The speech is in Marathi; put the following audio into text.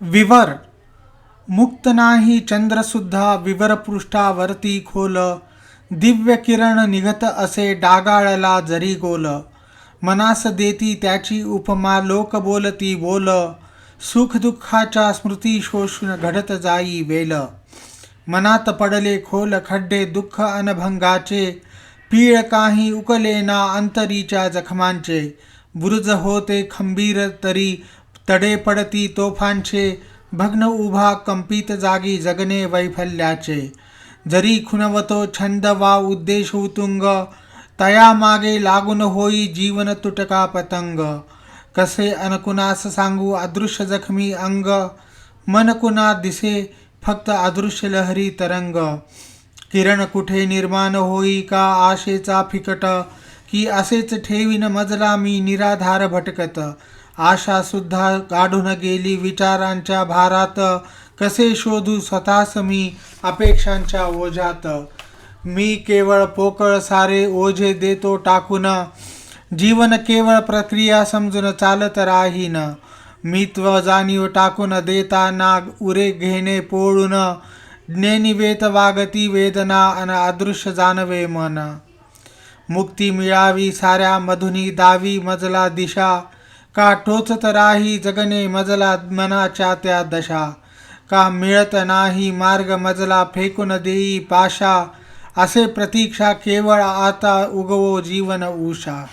विवर. मुक्त नाही चंद्रसुद्धा विवरपृष्ठावरती खोल. दिव्य किरण निघत असे डागाळला जरी गोल. मनास देती त्याची उपमा लोक बोलती बोल. सुखदुःखाच्या स्मृती शोषून घडत जाई वेल. मनात पडले खोल खड्डे दुःख अनभंगाचे. पीळ काही उकलेना अंतरीच्या जखमांचे. बुरुज होते खंबीर तरी तडे पडती तोफांचे भग्न उभा कंपित जागी जगणे वैफल्याचे. जरी खुणवतो छंद वा उद्देश उतुंग तया मागे लागून होई जीवन तुटका पतंग. कसे अनकुणास सांगू अदृश्य जखमी अंग मन कुणा दिसे फक्त अदृश्य लहरी तरंग. किरण कुठे निर्माण होई का आशेचा फिकट की असेच ठेवीन मजला मी निराधार भटकत. आशासुद्धा काढून गेली विचारांच्या भारात. कसे शोधू स्वतःस मी अपेक्षांच्या ओझ्यात? मी केवळ पोकळ सारे ओझे देतो टाकून. जीवन केवळ प्रक्रिया समजून चालत राहीन. मित्व जाणीव टाकून देताना उरे घेणे पोळून. ज्ञेनिवेत वागती वेदना अन अदृश्य जानवे मन. मुक्ती मिळावी साऱ्या मधुनी दावी मजला दिशा. का टोचत राही जगणे मजला मनाच्या त्या दशा. का मिळत नाही मार्ग मजला फेकून देई पाशा. असे प्रतीक्षा केवळ आता उगवो जीवन उषा